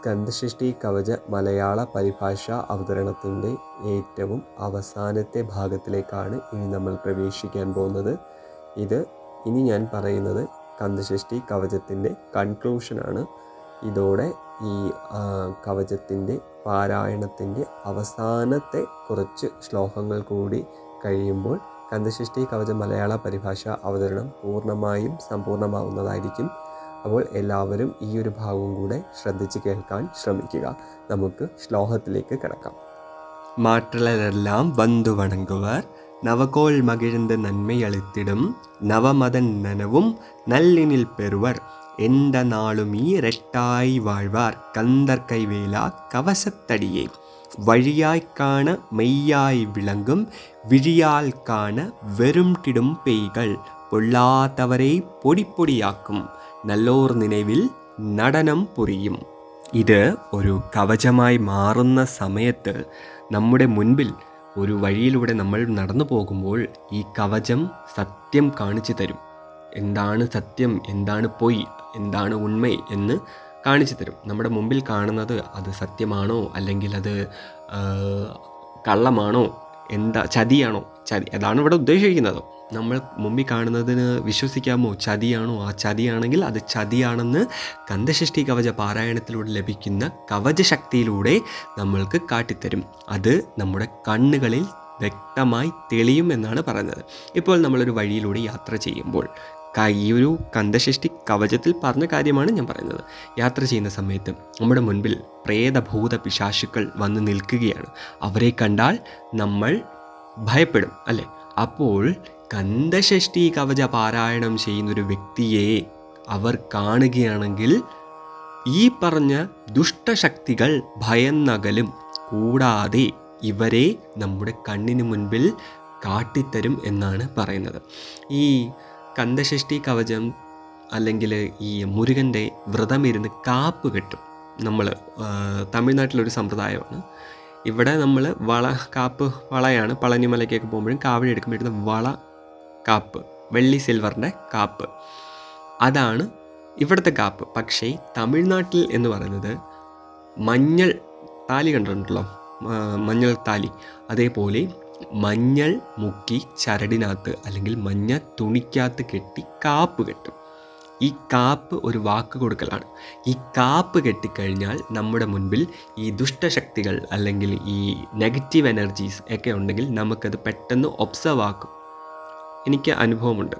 സ്കന്ദഷ്ടി കവച മലയാള പരിഭാഷ അവതരണത്തിന്റെ ഏറ്റവും അവസാനത്തെ ഭാഗത്തിലേക്കാണ് ഇനി നമ്മൾ പ്രവേശിക്കാൻ പോകുന്നത്. ഇത് ഇനി ഞാൻ പറയുന്നത് കന്ദഷ്ടി കവചത്തിന്റെ കൺക്ലൂഷനാണ്. ഇതോടെ ഈ കവചത്തിന്റെ പാരായണത്തിന്റെ അവസാനത്തെ കുറച്ച് ശ്ലോകങ്ങൾ കൂടി കഴിയുമ്പോൾ കന്ദഷ്ടി കവച മലയാള പരിഭാഷ അവതരണം പൂർണമായും സമ്പൂർണമാവുന്നതായിരിക്കും. അപ്പോൾ എല്ലാവരും ഈ ഒരു ഭാഗവും കൂടെ ശ്രദ്ധിച്ച് കേൾക്കാൻ ശ്രമിക്കുക. നമുക്ക് ശ്ലോകത്തിലേക്ക് കിടക്കാം. மாற்றலரெல்லாம் வந்து வணங்குவர் நவகோள் மகிழ்ந்த நன்மை அளித்திடும் நவமதன் நனவும் நல்லினில் பெறுவர் எந்த நாளும் இரட்டாய் வாழ்வார் கந்தர் கைவேலா கவசத்தடியே வழியாய் காண மெய்யாய் விளங்கும் விழியால் காண வெறும் டிடும் பேய்கள் பொல்லாதவரை பொடி பொடியாக்கும் നല്ലോർ നിലവിൽ നടനം പൊറിയും ഇത് ഒരു കവചമായി മാറുന്ന സമയത്ത് നമ്മുടെ മുൻപിൽ ഒരു വഴിയിലൂടെ നമ്മൾ നടന്നു പോകുമ്പോൾ ഈ കവചം സത്യം കാണിച്ചു തരും. എന്താണ് സത്യം? എന്താണ് പൊയ്? എന്താണ് ഉണ്മ എന്ന് കാണിച്ചു തരും. നമ്മുടെ മുമ്പിൽ കാണുന്നത് അത് സത്യമാണോ? അല്ലെങ്കിൽ അത് കള്ളമാണോ? എന്താ ചതിയാണോ? ചതി അതാണ് ഇവിടെ ഉദ്ദേശിക്കുന്നത്. നമ്മൾ മുമ്പിൽ കാണുന്നതിന് വിശ്വസിക്കാമോ? ചതിയാണോ? ആ ചതിയാണെങ്കിൽ അത് ചതിയാണെന്ന് കന്ധഷഷ്ടി കവച പാരായണത്തിലൂടെ ലഭിക്കുന്ന കവചശക്തിയിലൂടെ നമ്മൾക്ക് കാട്ടിത്തരും. അത് നമ്മുടെ കണ്ണുകളിൽ വ്യക്തമായി തെളിയും എന്നാണ് പറയുന്നത്. ഇപ്പോൾ നമ്മളൊരു വഴിയിലൂടെ യാത്ര ചെയ്യുമ്പോൾ ഈ ഒരു കന്ദഷ്ടി കവചത്തിൽ പറഞ്ഞ കാര്യമാണ് ഞാൻ പറയുന്നത്. യാത്ര ചെയ്യുന്ന സമയത്ത് നമ്മുടെ മുൻപിൽ പ്രേതഭൂത പിശാശുക്കൾ വന്ന് നിൽക്കുകയാണ്. അവരെ കണ്ടാൽ നമ്മൾ ഭയപ്പെടും അല്ലേ? അപ്പോൾ കന്ദഷ്ടി കവച പാരായണം ചെയ്യുന്നൊരു വ്യക്തിയെ അവർ കാണുകയാണെങ്കിൽ ഈ പറഞ്ഞ ദുഷ്ടശക്തികൾ ഭയന്നകലും കൂടാതെ ഇവരെ നമ്മുടെ കണ്ണിന് മുൻപിൽ കാട്ടിത്തരും എന്നാണ് പറയുന്നത്. ഈ കന്ദഷ്ടി കവചം അല്ലെങ്കിൽ ഈ മുരുകന്റെ വ്രതമിരുന്ന് കാപ്പ് കെട്ടും. നമ്മൾ തമിഴ്നാട്ടിലൊരു സമ്പ്രദായമാണ്. ഇവിടെ നമ്മൾ വള കാപ്പ് വളയാണ് പളനിമലയ്ക്കൊക്കെ പോകുമ്പോഴും കാവടി എടുക്കുമ്പോഴും വള കാപ്പ് വെള്ളി സിൽവറിന്റെ കാപ്പ്. അതാണ് ഇവിടുത്തെ കാപ്പ്. പക്ഷേ തമിഴ്നാട്ടിൽ എന്ന് പറയുന്നത് മഞ്ഞൾ താലി കണ്ടിട്ടുണ്ടല്ലോ? മഞ്ഞൾ താലി. അതേപോലെ മഞ്ഞൾ മുക്കി ചരടിനകത്ത് അല്ലെങ്കിൽ മഞ്ഞ തുണിക്കകത്ത് കെട്ടി കാപ്പ് കെട്ടും. ഈ കാപ്പ് ഒരു വാക്ക് കൊടുക്കലാണ്. ഈ കാപ്പ് കെട്ടിക്കഴിഞ്ഞാൽ നമ്മുടെ മുൻപിൽ ഈ ദുഷ്ടശക്തികൾ അല്ലെങ്കിൽ ഈ നെഗറ്റീവ് എനർജീസ് ഒക്കെ ഉണ്ടെങ്കിൽ നമുക്കത് പെട്ടെന്ന് ഒബ്സർവ് ആക്കും. എനിക്ക് അനുഭവമുണ്ട്.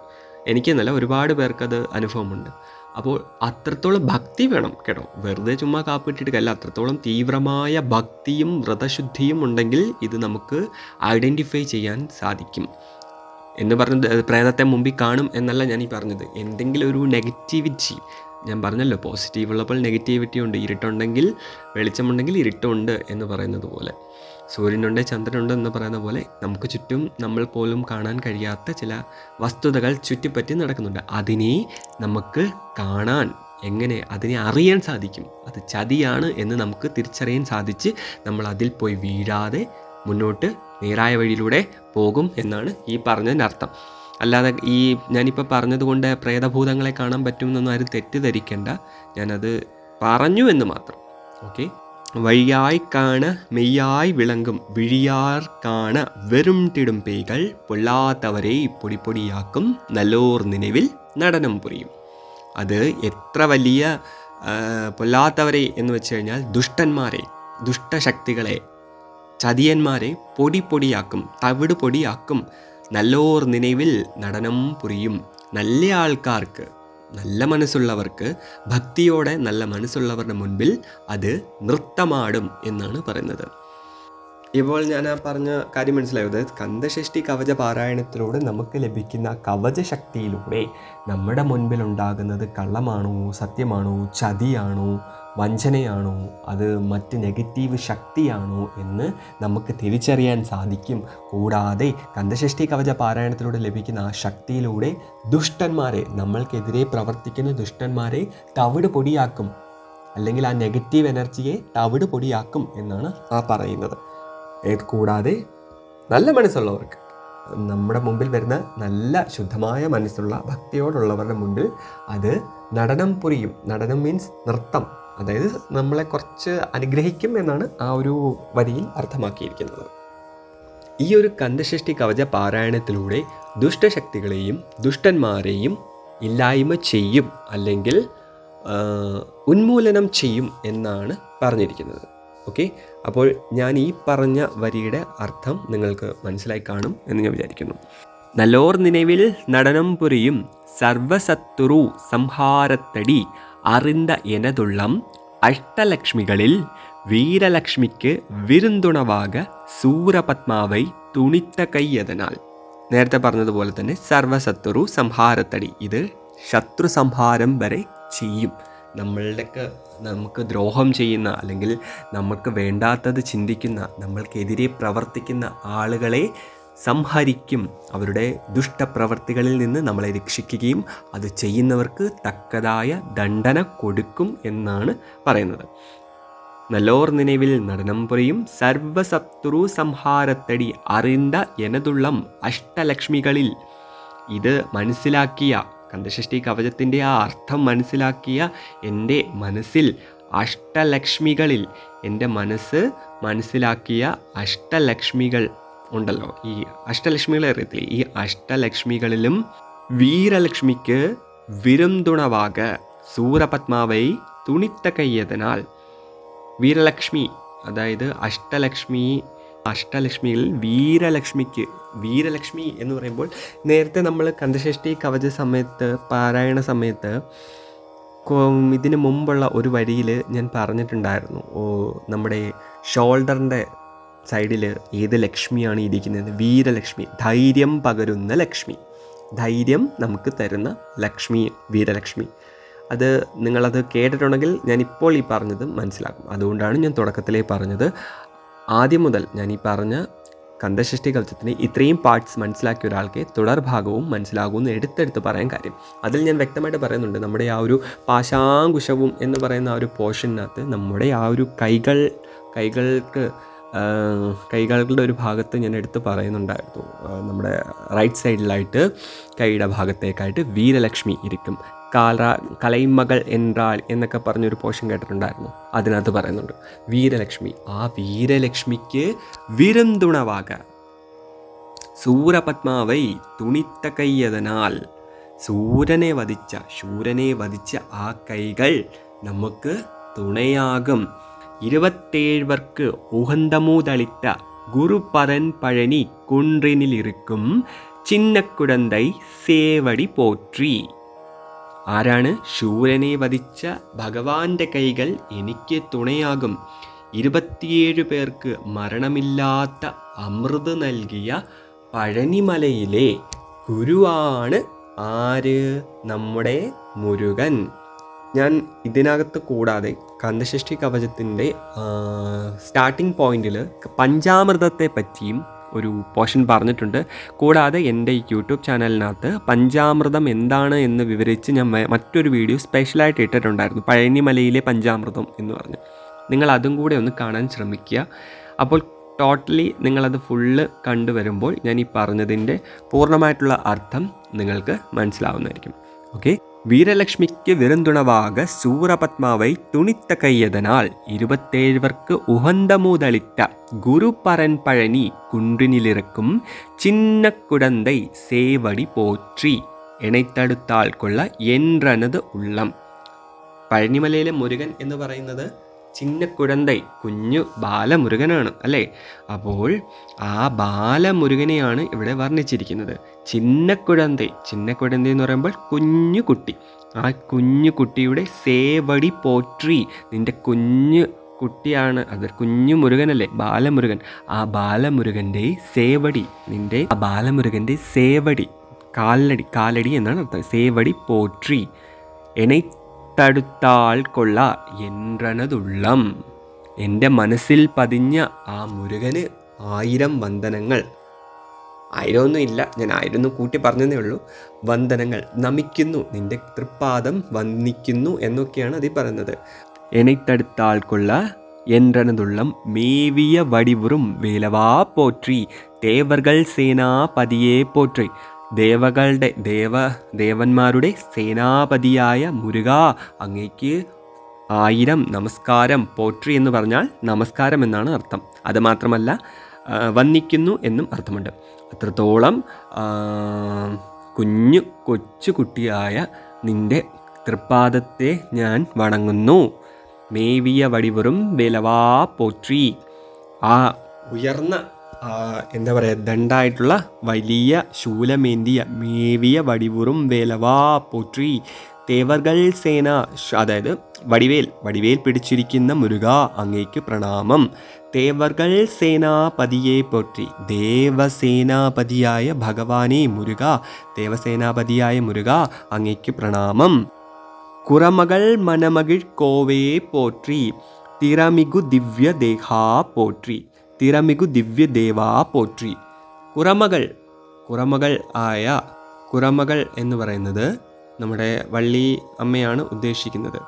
എനിക്കെന്നല്ല ഒരുപാട് പേർക്കത് അനുഭവമുണ്ട്. അപ്പോൾ അത്രത്തോളം ഭക്തി വേണം കേട്ടോ. വെറുതെ ചുമ്മാ കാപ്പിട്ടിട്ട് അല്ല അത്രത്തോളം തീവ്രമായ ഭക്തിയും വ്രതശുദ്ധിയും ഉണ്ടെങ്കിൽ ഇത് നമുക്ക് ഐഡന്റിഫൈ ചെയ്യാൻ സാധിക്കും. എന്ന് പറഞ്ഞത് പ്രേതത്തെ മുമ്പിൽ കാണും എന്നല്ല ഞാൻ ഈ പറഞ്ഞത്. എന്തെങ്കിലും ഒരു നെഗറ്റിവിറ്റി ഞാൻ പറഞ്ഞല്ലോ പോസിറ്റീവ് ഉള്ളപ്പോൾ നെഗറ്റിവിറ്റി ഉണ്ട് ഇരുട്ടുണ്ടെങ്കിൽ വെളിച്ചമുണ്ടെങ്കിൽ ഇരുട്ടുണ്ട് എന്ന് പറയുന്നത് പോലെ. സൂര്യനുണ്ട് ചന്ദ്രനുണ്ട് എന്ന് പറയുന്ന പോലെ നമുക്ക് ചുറ്റും നമ്മൾ പോലും കാണാൻ കഴിയാത്ത ചില വസ്തുതകൾ ചുറ്റിപ്പറ്റി നടക്കുന്നുണ്ട്. അതിനെ നമുക്ക് കാണാൻ എങ്ങനെ അതിനെ അറിയാൻ സാധിക്കും? അത് ചതിയാണ് എന്ന് നമുക്ക് തിരിച്ചറിയാൻ സാധിച്ച് നമ്മൾ അതിൽ പോയി വീഴാതെ മുന്നോട്ട് നേരായ വഴിയിലൂടെ പോകും എന്നാണ് ഈ പറഞ്ഞതിന്റെ അർത്ഥം അല്ലാതെ ഈ ഞാനിപ്പോൾ പറഞ്ഞതുകൊണ്ട് പ്രേതഭൂതങ്ങളെ കാണാൻ പറ്റുമെന്നൊന്നും ആരും തെറ്റിദ്ധരിക്കേണ്ട. ഞാനത് പറഞ്ഞു എന്ന് മാത്രം. ഓക്കെ? വഴിയായി കാണ മെയ്യായി വിളങ്ങും വിഴിയാർ കാണ വെറും തിടും പേകൾ പൊള്ളാത്തവരെ പൊടിപ്പൊടിയാക്കും നല്ലോർ നിലവിൽ നടനം പുരിയും. അത് എത്ര വലിയ പൊല്ലാത്തവരെ എന്ന് വെച്ച് കഴിഞ്ഞാൽ ദുഷ്ടന്മാരെ ദുഷ്ടശക്തികളെ ചതിയന്മാരെ പൊടി പൊടിയാക്കും തവിട് പൊടിയാക്കും നല്ലോർ നിലവിൽ നടനം പുരിയും. നല്ല ആൾക്കാർക്ക് നല്ല മനസ്സുള്ളവർക്ക് ഭക്തിയോടെ നല്ല മനസ്സുള്ളവരുടെ മുൻപിൽ അത് നൃത്തമാടും എന്നാണ് പറയുന്നത്. ഇപ്പോൾ ഞാൻ ആ പറഞ്ഞ കാര്യം മനസ്സിലായത് കന്ദഷ്ടി കവച പാരായണത്തിലൂടെ നമുക്ക് ലഭിക്കുന്ന കവചശക്തിയിലൂടെ നമ്മുടെ മുൻപിൽ ഉണ്ടാകുന്നത് കള്ളമാണോ സത്യമാണോ ചതിയാണോ വഞ്ചനയാണോ? അത് മറ്റ് നെഗറ്റീവ് ശക്തിയാണോ എന്ന് നമുക്ക് തിരിച്ചറിയാൻ സാധിക്കും. കൂടാതെ കന്ദഷ്ടി കവച പാരായണത്തിലൂടെ ലഭിക്കുന്ന ആ ശക്തിയിലൂടെ ദുഷ്ടന്മാരെ നമ്മൾക്കെതിരെ പ്രവർത്തിക്കുന്ന ദുഷ്ടന്മാരെ തവിട് പൊടിയാക്കും. അല്ലെങ്കിൽ ആ നെഗറ്റീവ് എനർജിയെ തവിട് പൊടിയാക്കും എന്നാണ് ആ പറയുന്നത്. കൂടാതെ നല്ല മനസ്സുള്ളവർക്ക് നമ്മുടെ മുമ്പിൽ വരുന്ന നല്ല ശുദ്ധമായ മനസ്സുള്ള ഭക്തിയോടുള്ളവരുടെ മുമ്പിൽ അത് നടനം പുരിയും. നടനം മീൻസ് നൃത്തം. അതായത് നമ്മളെ കുറച്ച് അനുഗ്രഹിക്കും എന്നാണ് ആ ഒരു വരിയിൽ അർത്ഥമാക്കിയിരിക്കുന്നത്. ഈ ഒരു കന്ദഷഷ്ടി കവച പാരായണത്തിലൂടെ ദുഷ്ടശക്തികളെയും ദുഷ്ടന്മാരെയും ഇല്ലായ്മ ചെയ്യും അല്ലെങ്കിൽ ഉന്മൂലനം ചെയ്യും എന്നാണ് പറഞ്ഞിരിക്കുന്നത്. ഓക്കെ? അപ്പോൾ ഞാൻ ഈ പറഞ്ഞ വരിയുടെ അർത്ഥം നിങ്ങൾക്ക് മനസ്സിലായി കാണും എന്ന് ഞാൻ വിചാരിക്കുന്നു. നല്ലോർ നിലവിൽ നടനം പുരിയും സർവസത്തുരു സംഹാരത്തടി അറിന്ത എനതുള്ളം അഷ്ടലക്ഷ്മികളിൽ വീരലക്ഷ്മിക്ക് വിരുന്തുണവാക സൂരപത്മാവൈ തുണിത്ത കയ്യതനാൽ നേരത്തെ പറഞ്ഞതുപോലെ തന്നെ സർവശത്രു സംഹാരത്തടി ഇത് ശത്രു സംഹാരം വരെ ചെയ്യും. നമ്മളുടെയൊക്കെ നമുക്ക് ദ്രോഹം ചെയ്യുന്ന അല്ലെങ്കിൽ നമുക്ക് വേണ്ടാത്തത് ചിന്തിക്കുന്ന നമ്മൾക്കെതിരെ പ്രവർത്തിക്കുന്ന ആളുകളെ സംഹരിക്കും. അവരുടെ ദുഷ്ടപ്രവർത്തികളിൽ നിന്ന് നമ്മളെ രക്ഷിക്കുകയും അത് ചെയ്യുന്നവർക്ക് തക്കതായ ദണ്ഡന കൊടുക്കും എന്നാണ് പറയുന്നത്. നല്ലോർ നിലവിൽ നടനം പുരയും സർവസത്രു സംഹാരത്തടി അറിന്ത എനതുള്ളം അഷ്ടലക്ഷ്മികളിൽ. ഇത് മനസ്സിലാക്കിയ കന്ദഷഷ്ടി കവചത്തിന്റെ ആ അർത്ഥം മനസ്സിലാക്കിയ എന്റെ മനസ്സിൽ അഷ്ടലക്ഷ്മികളിൽ. എന്റെ മനസ്സ് മനസ്സിലാക്കിയ അഷ്ടലക്ഷ്മികൾ ഉണ്ടല്ലോ. ഈ അഷ്ടലക്ഷ്മികളെ അറിയത്തില്ലേ? ഈ അഷ്ടലക്ഷ്മികളിലും വീരലക്ഷ്മിക്ക് വിരുന്തുണവാക സൂരപത്മാവൈ തുണിത്ത കയ്യതിനാൽ വീരലക്ഷ്മി അതായത് അഷ്ടലക്ഷ്മി അഷ്ടലക്ഷ്മിയിൽ വീരലക്ഷ്മിക്ക് വീരലക്ഷ്മി എന്ന് പറയുമ്പോൾ നേരത്തെ നമ്മൾ കന്ദശേഷ്ഠി കവച സമയത്ത് പാരായണ സമയത്ത് ഇതിന് മുമ്പുള്ള ഒരു വരിയിൽ ഞാൻ പറഞ്ഞിട്ടുണ്ടായിരുന്നു. ഓ നമ്മുടെ ഷോൾഡറിന്റെ സൈഡിൽ ഏത് ലക്ഷ്മിയാണ് ഇരിക്കുന്നത്? വീരലക്ഷ്മി. ധൈര്യം പകരുന്ന ലക്ഷ്മി. ധൈര്യം നമുക്ക് തരുന്ന ലക്ഷ്മി വീരലക്ഷ്മി. അത് നിങ്ങളത് കേട്ടിട്ടുണ്ടെങ്കിൽ ഞാൻ ഇപ്പോൾ ഈ പറഞ്ഞത് മനസ്സിലാക്കും. അതുകൊണ്ടാണ് ഞാൻ തുടക്കത്തിലേ പറഞ്ഞത്. ആദ്യം മുതൽ ഞാൻ ഈ പറഞ്ഞ കന്ദഷഷ്ടി കവചത്തിന് ഇത്രയും പാർട്സ് മനസ്സിലാക്കിയ ഒരാൾക്ക് തുടർഭാഗവും മനസ്സിലാകുമെന്ന് എടുത്തെടുത്ത് പറയാൻ കാര്യം. അതിൽ ഞാൻ വ്യക്തമായിട്ട് പറയുന്നുണ്ട്. നമ്മുടെ ആ ഒരു പാശാങ്കുശവും എന്ന് പറയുന്ന ആ ഒരു പോർഷനകത്ത് നമ്മുടെ ആ ഒരു കൈകൾ കൈകൾക്ക് കൈകളുടെ ഒരു ഭാഗത്ത് ഞാൻ എടുത്ത് പറയുന്നുണ്ടായിരുന്നു. നമ്മുടെ റൈറ്റ് സൈഡിലായിട്ട് കൈയുടെ ഭാഗത്തേക്കായിട്ട് വീരലക്ഷ്മി ഇരിക്കും. കാല കലൈമകൾ എന്റാൾ എന്നൊക്കെ പറഞ്ഞൊരു പോഷൻ കേട്ടിട്ടുണ്ടായിരുന്നു. അതിനകത്ത് പറയുന്നുണ്ട് വീരലക്ഷ്മി ആ വീരലക്ഷ്മിക്ക് വിരന്തുണവാക. സൂരപത്മാവൈ തുണിത്ത കയ്യതനാൽ സൂരനെ വധിച്ച ശൂരനെ വധിച്ച ആ കൈകൾ നമുക്ക് തുണയാകും. ഇരുപത്തേഴ് വർക്ക് ഉഹന്തമൂതളിത്ത பழனி പഴനി இருக்கும் ചിന്ന കുടന്തൈ സേവടി പോറ്റി. ആരാണ് ശൂരനെ വധിച്ച ഭഗവാന്റെ കൈകൾ എനിക്ക് തുണയാകും. ഇരുപത്തിയേഴ് പേർക്ക് മരണമില്ലാത്ത അമൃത് നൽകിയ പഴനിമലയിലെ ഗുരുവാണ് ആര്? നമ്മുടെ മുരുകൻ. ഞാൻ ഇതിനകത്ത് കൂടാതെ കന്ദഷഷ്ടി കവചത്തിന്റെ സ്റ്റാർട്ടിംഗ് പോയിന്റിൽ പഞ്ചാമൃതത്തെ പറ്റിയും ഒരു പോർഷൻ പറഞ്ഞിട്ടുണ്ട്. കൂടാതെ എന്റെ യൂട്യൂബ് ചാനലിനകത്ത് പഞ്ചാമൃതം എന്താണ് എന്ന് വിവരിച്ച് ഞാൻ മറ്റൊരു വീഡിയോ സ്പെഷ്യലായിട്ട് ഇട്ടിട്ടുണ്ടായിരുന്നു. പഴനിമലയിലെ പഞ്ചാമൃതം എന്ന് പറഞ്ഞ്. നിങ്ങൾ അതും കൂടെ ഒന്ന് കാണാൻ ശ്രമിക്കുക. അപ്പോൾ ടോട്ടലി നിങ്ങളത് ഫുള്ള് കണ്ടുവരുമ്പോൾ ഞാൻ ഈ പറഞ്ഞതിന്റെ പൂർണമായിട്ടുള്ള അർത്ഥം നിങ്ങൾക്ക് മനസ്സിലാവുന്നതായിരിക്കും. ഓക്കെ வீரலட்சுமிக்கு விருந்துணவாக சூரபத்மாவை துணித்த கையதனால் இருபத்தேழ்வர்க்கு உகந்த மூதளித்த குரு பரன்பழனி குன்றினிலிருக்கும் சின்ன குடந்தை சேவடி போற்றி இணைத்தடுத்தாள் கொள்ள என்றனது உள்ளம் പഴനിമലയിലെ മുരുകൻ എന്ന് പറയുന്നത് ചിന്നക്കുഴന്തൈ കുഞ്ഞു ബാലമുരുകനാണ് അല്ലേ? അപ്പോൾ ആ ബാലമുരുകനെയാണ് ഇവിടെ വർണിച്ചിരിക്കുന്നത്. ചിന്നക്കുഴന്തൈ ചിന്നക്കുഴന്തൈ എന്ന് പറയുമ്പോൾ കുഞ്ഞു കുട്ടി ആ കുഞ്ഞു കുട്ടിയുടെ സേവടി പോട്രി നിന്റെ കുഞ്ഞു കുട്ടിയാണ് അത് കുഞ്ഞു മുരുകനല്ലേ ബാലമുരുകൻ. ആ ബാലമുരുകന്റെ സേവടി നിന്റെ ആ ബാലമുരുകന്റെ സേവടി കാലടി കാലടി എന്നാണ് അർത്ഥം. സേവടി പോട്രി എണை തൊട്ടടുത്താൾ കൊള്ള എന്നതുള്ളം എന്റെ മനസ്സിൽ പതിഞ്ഞ ആ മുരുകന് ആയിരം വന്ദനങ്ങൾ. ആയിരമൊന്നും ഇല്ല ഞാൻ ആയിരം കൂട്ടി പറഞ്ഞതേ ഉള്ളൂ. വന്ദനങ്ങൾ നമിക്കുന്നു നിന്റെ തൃപ്പാദം വന്ദിക്കുന്നു എന്നൊക്കെയാണ് അതിൽ പറയുന്നത്. എനിത്തടുത്താൾക്കുള്ള என்றனதுள்ளம் മേവിയ വടിവുറും വേലവാ പോറ്റി தேவர்கள் സേനാപതിയെ പോറ്റി. ദേവകളുടെ ദേവ ദേവന്മാരുടെ സേനാപതിയായ മുരുക അങ്ങേക്ക് ആയിരം നമസ്കാരം പോട്രി എന്ന് പറഞ്ഞാൽ നമസ്കാരം എന്നാണ് അർത്ഥം. അത് മാത്രമല്ല വന്നിക്കുന്നു എന്നും അർത്ഥമുണ്ട്. അത്രത്തോളം കുഞ്ഞു കൊച്ചു കുട്ടിയായ നിന്റെ തൃപ്പാദത്തെ ഞാൻ വണങ്ങുന്നു. മേവിയ വടിവറും വിലവാ പോട്രി. ആ ഉയർന്ന എന്താ പറയുക ദണ്ടായിട്ടുള്ള വലിയ ശൂലമേന്തിയ മേവിയ വടിവുറും വേലവാ പൊറ്റി തേവർഗൽ സേന അതായത് വടിവേൽ വടിവേൽ പിടിച്ചിരിക്കുന്ന മുരുക അങ്ങേക്ക് പ്രണാമം. തേവർഗൽ സേനാപതിയെ പൊട്ടി ദേവസേനാപതിയായ ഭഗവാനെ മുരുക ദേവസേനാപതിയായ മുരുക അങ്ങേക്ക് പ്രണാമം. കുറമകൾ മനമകിഴ് കോവയെ പോറ്റി തിറമികു ദിവ്യദേഹാ പോറ്റി തിരമികു ദിവ്യദേവാ പോറ്റി. കുറമകൾ കുറമകൾ ആയ കുറമകൾ എന്ന് പറയുന്നത് നമ്മുടെ വള്ളി അമ്മയാണ് ഉദ്ദേശിക്കുന്നത്.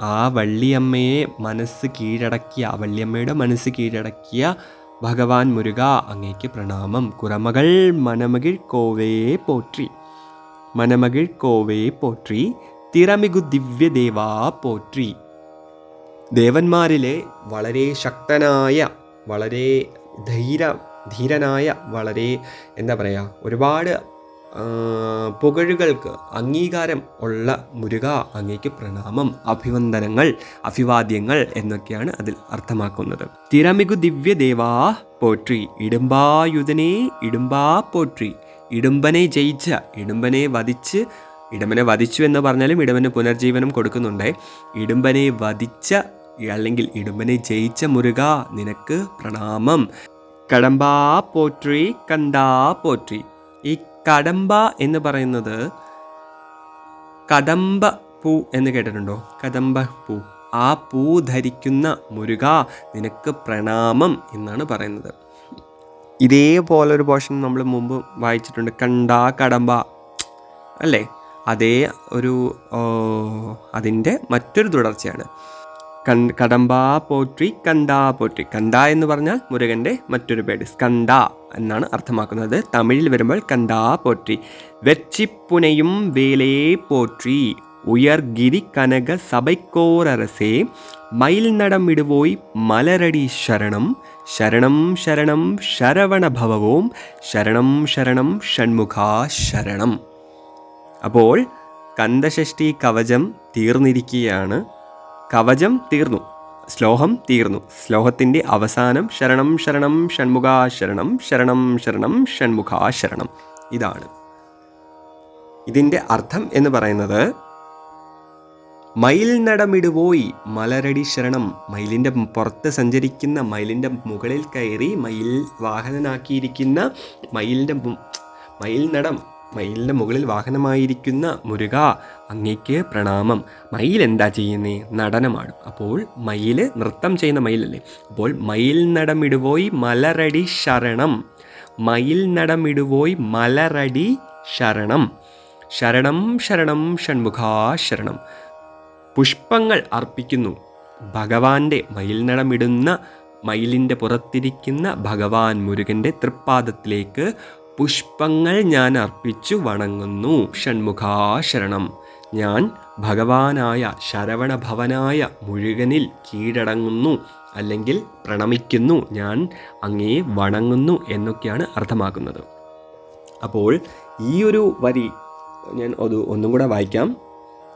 ആ വള്ളിയമ്മയെ മനസ്സ് കീഴടക്കിയ വള്ളിയമ്മയുടെ മനസ്സ് കീഴടക്കിയ ഭഗവാൻ മുരുക അങ്ങേക്ക് പ്രണാമം. കുറമകൾ മനമകിൽ കോവയെ പോറ്റി. മനമകിൽ കോവയെ പോറ്റി ദിവ്യ ദിവ്യദേവാ പോറ്റി. ദേവന്മാരിലെ വളരെ ശക്തനായ വളരെ ധൈര ധീരനായ വളരെ എന്താ പറയുക ഒരുപാട് പുകഴുകൾക്ക് അംഗീകാരം ഉള്ള മുരുക അങ്ങേക്ക് പ്രണാമം അഭിവന്ദനങ്ങൾ അഭിവാദ്യങ്ങൾ എന്നൊക്കെയാണ് അതിൽ അർത്ഥമാക്കുന്നത്. തിരമികു ദിവ്യദേവാ പോറ്റി ഇടുമ്പായുധനെ ഇടുമ്പാ പോറ്റി ഇടുമ്പനെ ജയിച്ച ഇടുമ്പനെ വധിച്ച് ഇടുമ്പനെ വധിച്ചു എന്ന് പറഞ്ഞാലും ഇടുമ്പന് പുനർജീവനം കൊടുക്കുന്നുണ്ട്. ഇടുമ്പനെ വധിച്ച അല്ലെങ്കിൽ ഇടുമ്പനെ ജയിച്ച മുരുക നിനക്ക് പ്രണാമം. കടമ്പ പോറ്റി കണ്ടാ പോറ്റി. ഈ കടമ്പ എന്ന് പറയുന്നത് കടമ്പ പൂ എന്ന് കേട്ടിട്ടുണ്ടോ? കദംബ പൂ. ആ പൂ ധരിക്കുന്ന മുരുക നിനക്ക് പ്രണാമം എന്നാണ് പറയുന്നത്. ഇതേപോലെ ഒരു പോർഷൻ നമ്മൾ മുമ്പ് വായിച്ചിട്ടുണ്ട്. കണ്ടാ കടമ്പ. അല്ലേ? അതേ ഒരു അതിന്റെ മറ്റൊരു തുടർച്ചയാണ്. കടമ്പ പോറ്റി കണ്ടാ പോറ്റി. കണ്ട എന്ന് പറഞ്ഞാൽ മുരുകന്റെ മറ്റൊരു പേര് സ്കണ്ട എന്നാണ് അർത്ഥമാക്കുന്നത്. തമിഴിൽ വരുമ്പോൾ കണ്ടാ പോറ്റി. വെച്ചിപ്പുനയും വേലേ പോറ്റി. ഉയർഗിരി കനക സഭയ്ക്കോരസേ മയിൽ നടമിടുവോയ് മലരടി ശരണം. ശരണം ശരണം ശരവണഭവവും. ശരണം ശരണം ഷൺമുഖാ ശരണം. അപ്പോൾ കന്ദഷഷ്ടി കവചം തീർന്നിരിക്കുകയാണ്. കവചം തീർന്നു. ശ്ലോകം തീർന്നു. ശ്ലോകത്തിന്റെ അവസാനം ശരണം ശരണം ഷൺമുഖാ ശരണം ശരണം ശരണം ഷൺമുഖാ ശരണം. ഇതാണ്. ഇതിന്റെ അർത്ഥം എന്ന് പറയുന്നത് മയിൽ നടമിടുപോയി മലരടി ശരണം മയിലിന്റെ പുറത്ത് സഞ്ചരിക്കുന്ന മയിലിന്റെ മുകളിൽ കയറി മയിൽ വാഹനനാക്കിയിരിക്കുന്ന മയിലിന്റെ മയിൽ നടം മയിലിന്റെ മുകളിൽ വാഹനമായിരിക്കുന്ന മുരുക അങ്ങേക്ക് പ്രണാമം. മയിൽ എന്താ ചെയ്യുന്നേ? നടനമാണ് അപ്പോൾ മയിൽ നൃത്തം ചെയ്യുന്ന മയിലല്ലേ? അപ്പോൾ മയിൽ നടമിടുവോയി മലരടി ശരണം. മയിൽ നടമിടുവോയി മലരടി ശരണം. ശരണം ശരണം ഷൺമുഖാ ശരണം. പുഷ്പങ്ങൾ അർപ്പിക്കുന്നു. ഭഗവാന്റെ മയിൽ നടമിടുന്ന മയിലിന്റെ പുറത്തിരിക്കുന്ന ഭഗവാൻ മുരുകന്റെ തൃപ്പാദത്തിലേക്ക് പുഷ്പങ്ങൾ ഞാൻ അർപ്പിച്ചു വണങ്ങുന്നു ഷൺമുഖാ ശരണം ഞാൻ ഭഗവാനായ ശരവണഭവനായ മുരുകനിൽ കീഴടങ്ങുന്നു അല്ലെങ്കിൽ പ്രണമിക്കുന്നു ഞാൻ അങ്ങേ വണങ്ങുന്നു എന്നൊക്കെയാണ് അർത്ഥമാക്കുന്നത് അപ്പോൾ ഈ ഒരു വരി ഞാൻ അത് ഒന്നും കൂടെ വായിക്കാം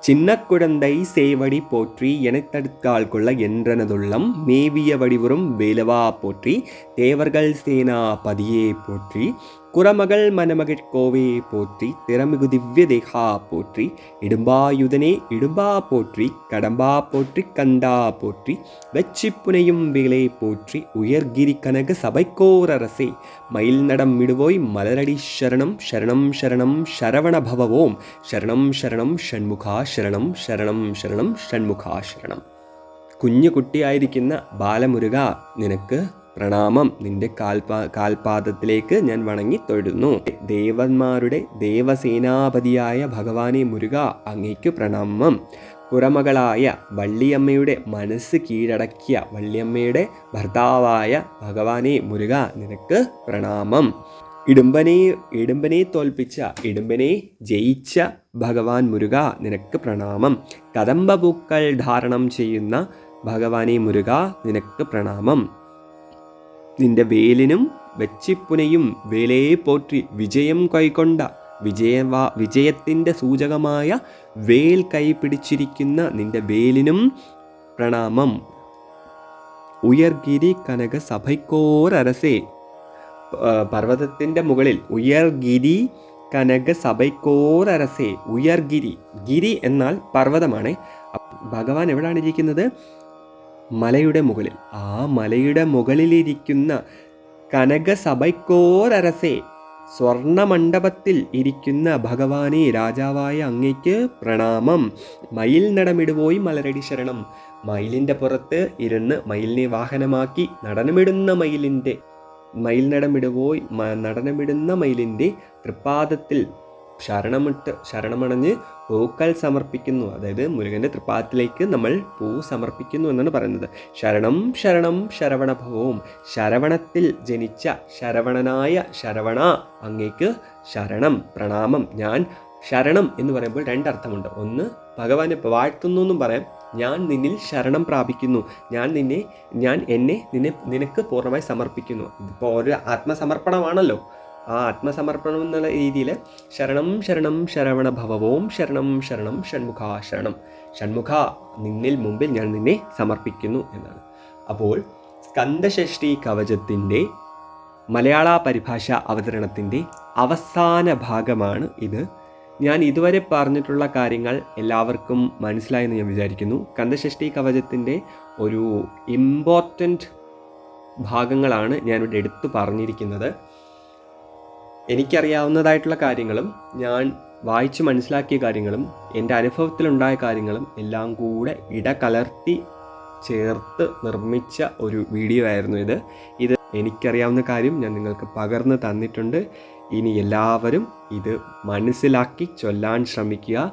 சின்னக்குழந்தை சேவடி போற்றி எனத்தடுத்தாள் என்றனதுள்ளம் மேவிய வடிவுறும் வேலவா போற்றி தேவர்கள் சேனா பதியே போற்றி കുറമകൾ മനമകിഴ് കോവേ പോറ്റി തിറമികു ദിവ്യദേഹാ പോറ്റി ഇടുമ്പായുധനെ ഇടുമ്പാ പോറ്റി കടമ്പാ പോറ്റി കണ്ടാ പോറ്റി വെച്ചിപ്പുനയും വേളെ പോറ്റി ഉയർഗിരി കനക സഭയ്ക്കോരസേ മയിൽ നടം ഇടുവോയ് മലരടി ശരണം ശരണം ശരണം ശരവണഭവവും ശരണം ശരണം ഷൺമുഖാ ശരണം ശരണം ശരണം ഷൺമുഖാ ശരണം. കുഞ്ഞു കുട്ടിയായിരിക്കുന്ന ബാലമുരുക നിനക്ക് പ്രണാമം നിന്റെ കാൽപാ കാൽപാദത്തിലേക്ക് ഞാൻ വണങ്ങി തൊഴുന്നു. ദേവന്മാരുടെ ദേവസേനാപതിയായ ഭഗവാനെ മുരുക അങ്ങേക്ക് പ്രണാമം. കുറമകളായ വള്ളിയമ്മയുടെ മനസ്സ് കീഴടക്കിയ വള്ളിയമ്മയുടെ ഭർത്താവായ ഭഗവാനെ മുരുക നിനക്ക് പ്രണാമം. ഇടുമ്പനെ ഇടുമ്പനെ തോൽപ്പിച്ച ഇടുമ്പനെ ജയിച്ച ഭഗവാൻ മുരുക നിനക്ക് പ്രണാമം. കദംബ പൂക്കൾ ധാരണം ചെയ്യുന്ന ഭഗവാനെ മുരുക നിനക്ക് പ്രണാമം. നിന്റെ വേലിനും വെച്ചിപ്പുനയും വേലയെ പോറ്റി വിജയം കൈക്കൊണ്ട വിജയവാ വിജയത്തിന്റെ സൂചകമായ വേൽ കൈ പിടിച്ചിരിക്കുന്ന നിന്റെ വേലിനും പ്രണാമം. ഉയർഗിരി കനക സഭയ്ക്കോരരസേ. പർവതത്തിന്റെ മുകളിൽ ഉയർഗിരി കനക സഭയ്ക്കോരരസേ. ഉയർഗിരി. ഗിരി എന്നാൽ പർവതമാണ്. ഭഗവാൻ എവിടെയാണ് ഇരിക്കുന്നത്? മലയുടെ മുകളിൽ. ആ മലയുടെ മുകളിലിരിക്കുന്ന കനകസഭയ്ക്കോരസേ സ്വർണമണ്ഡപത്തിൽ ഇരിക്കുന്ന ഭഗവാനെ രാജാവായ അങ്ങയ്ക്ക് പ്രണാമം. മയിൽ നടമിടുപോയി മലരടി ശരണം. മയിലിന്റെ പുറത്ത് ഇരുന്ന് മയിലിനെ വാഹനമാക്കി നടനമിടുന്ന മയിലിന്റെ മയിൽ നടമിടുപോയി നടനമിടുന്ന മയിലിന്റെ തൃപ്പാദത്തിൽ ശരണമിട്ട് ശരണമണഞ്ഞ് പൂക്കൾ സമർപ്പിക്കുന്നു. അതായത് മുരുകന്റെ തൃപ്പാത്തിലേക്ക് നമ്മൾ പൂ സമർപ്പിക്കുന്നു എന്നാണ് പറയുന്നത്. ശരണം ശരണം ശരവണഭവവും ശരവണത്തിൽ ജനിച്ച ശരവണനായ ശരവണ അങ്ങേക്ക് ശരണം പ്രണാമം ഞാൻ ശരണം എന്ന് പറയുമ്പോൾ രണ്ടർത്ഥമുണ്ട് ഒന്ന് ഭഗവാനെ വാഴ്ത്തുന്നു എന്നും പറയാം. ഞാൻ നിന്നിൽ ശരണം പ്രാപിക്കുന്നു. ഞാൻ നിന്നെ ഞാൻ എന്നെ നിന്നെ നിനക്ക് പൂർണമായി സമർപ്പിക്കുന്നു. ഇതിപ്പോൾ ഒരു ആത്മസമർപ്പണമാണല്ലോ. ആ ആത്മസമർപ്പണം എന്നുള്ള രീതിയിൽ ശരണം ശരണം ശരവണ ഭവവും ശരണം ശരണം ഷൺമുഖ ശരണം. ഷൺമുഖ നിന്നിൽ മുമ്പിൽ ഞാൻ നിന്നെ സമർപ്പിക്കുന്നു എന്നാണ്. അപ്പോൾ സ്കന്ദഷഷ്ടി കവചത്തിന്റെ മലയാള പരിഭാഷ അവതരണത്തിന്റെ അവസാന ഭാഗമാണ് ഇത്. ഞാൻ ഇതുവരെ പറഞ്ഞിട്ടുള്ള കാര്യങ്ങൾ എല്ലാവർക്കും മനസ്സിലായെന്ന് ഞാൻ വിചാരിക്കുന്നു. കന്ദഷഷ്ടി കവചത്തിന്റെ ഒരു ഇമ്പോർട്ടന്റ് ഭാഗങ്ങളാണ് ഞാനിവിടെ എടുത്തു പറഞ്ഞിരിക്കുന്നത്. എനിക്കറിയാവുന്നതായിട്ടുള്ള കാര്യങ്ങളും ഞാൻ വായിച്ച് മനസ്സിലാക്കിയ കാര്യങ്ങളും എന്റെ അനുഭവത്തിലുണ്ടായ കാര്യങ്ങളും എല്ലാം കൂടെ ഇടകലർത്തി ചേർത്ത് നിർമ്മിച്ച ഒരു വീഡിയോ ആയിരുന്നു ഇത്. ഇത് എനിക്കറിയാവുന്ന കാര്യം ഞാൻ നിങ്ങൾക്ക് പകർന്ന് തന്നിട്ടുണ്ട്. ഇനി എല്ലാവരും ഇത് മനസ്സിലാക്കി ചൊല്ലാൻ ശ്രമിക്കുക.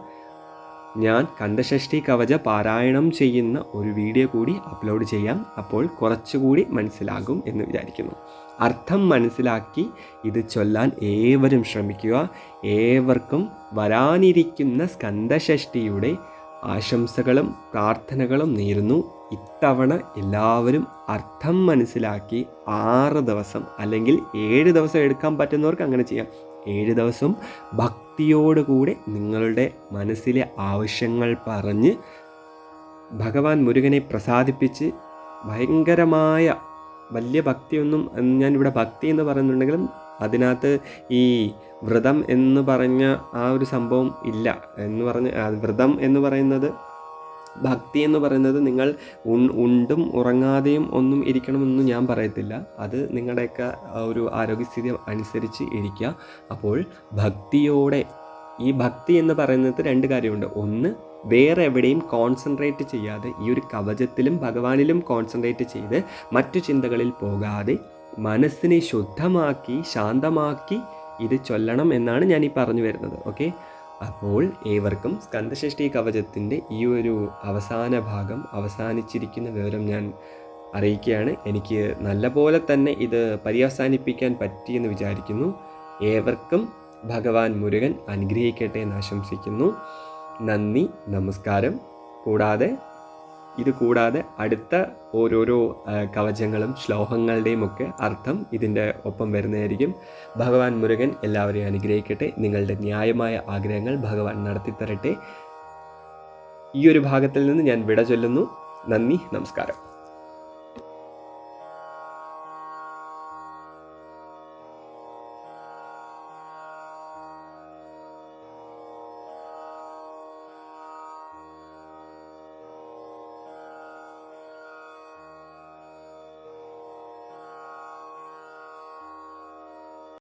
ഞാൻ കണ്ടഷഷ്ടി കവച പാരായണം ചെയ്യുന്ന ഒരു വീഡിയോ കൂടി അപ്ലോഡ് ചെയ്യാം. അപ്പോൾ കുറച്ചുകൂടി മനസ്സിലാകും എന്ന് വിചാരിക്കുന്നു. അർത്ഥം മനസ്സിലാക്കി ഇത് ചൊല്ലാൻ ഏവരും ശ്രമിക്കുക. ഏവർക്കും വരാനിരിക്കുന്ന സ്കന്ദഷഷ്ടിയുടെ ആശംസകളും പ്രാർത്ഥനകളും നേരുന്നു. ഇത്തവണ എല്ലാവരും അർത്ഥം മനസ്സിലാക്കി ആറ് ദിവസം അല്ലെങ്കിൽ ഏഴ് ദിവസം എടുക്കാൻ പറ്റുന്നവർക്ക് അങ്ങനെ ചെയ്യാം. ഏഴ് ദിവസം ഭക്തിയോടുകൂടെ നിങ്ങളുടെ മനസ്സിലെ ആവശ്യങ്ങൾ പറഞ്ഞ് ഭഗവാൻ മുരുകനെ പ്രസാദിപ്പിച്ച് ഭയങ്കരമായ വലിയ ഭക്തിയൊന്നും ഞാനിവിടെ ഭക്തി എന്ന് പറയുന്നുണ്ടെങ്കിലും അതിനകത്ത് ഈ വ്രതം എന്ന് പറഞ്ഞ ആ ഒരു സംഭവം ഇല്ല എന്ന് പറഞ്ഞ് വ്രതം എന്ന് പറയുന്നത് ഭക്തി എന്ന് പറയുന്നത് നിങ്ങൾ ഉണ്ടും ഉറങ്ങാതെയും ഒന്നും ഇരിക്കണമെന്ന് ഞാൻ പറയത്തില്ല. അത് നിങ്ങളുടെയൊക്കെ ഒരു ആരോഗ്യസ്ഥിതി അനുസരിച്ച് ഇരിക്കുക. അപ്പോൾ ഭക്തിയോടെ ഈ ഭക്തി എന്ന് പറയുന്നത് രണ്ട് കാര്യമുണ്ട്. ഒന്ന് വേറെ എവിടെയും കോൺസെൻട്രേറ്റ് ചെയ്യാതെ ഈ ഒരു കവചത്തിലും ഭഗവാനിലും കോൺസെൻട്രേറ്റ് ചെയ്ത് മറ്റു ചിന്തകളിൽ പോകാതെ മനസ്സിനെ ശുദ്ധമാക്കി ശാന്തമാക്കി ഇത് ചൊല്ലണം എന്നാണ് ഞാൻ ഈ പറഞ്ഞു വരുന്നത്. ഓക്കെ അപ്പോൾ ഏവർക്കും സ്കന്ധഷ്ഠി കവചത്തിന്റെ ഈ ഒരു അവസാന ഭാഗം അവസാനിച്ചിരിക്കുന്ന വിവരം ഞാൻ അറിയിക്കുകയാണ്. എനിക്ക് നല്ലപോലെ തന്നെ ഇത് പര്യവസാനിപ്പിക്കാൻ പറ്റിയെന്ന് വിചാരിക്കുന്നു. ഏവർക്കും ഭഗവാൻ മുരുകൻ അനുഗ്രഹിക്കട്ടെ എന്ന് ആശംസിക്കുന്നു. നന്ദി നമസ്കാരം. കൂടാതെ ഇത് കൂടാതെ അടുത്ത ഓരോരോ കവചങ്ങളും ശ്ലോകങ്ങളുടെയും ഒക്കെ അർത്ഥം ഇതിന്റെ ഒപ്പം വരുന്നതായിരിക്കും. ഭഗവാൻ മുരുകൻ എല്ലാവരെയും അനുഗ്രഹിക്കട്ടെ. നിങ്ങളുടെ ന്യായമായ ആഗ്രഹങ്ങൾ ഭഗവാൻ നടത്തിത്തരട്ടെ. ഈ ഒരു ഭാഗത്തിൽ നിന്ന് ഞാൻ വിട ചൊല്ലുന്നു. നന്ദി നമസ്കാരം.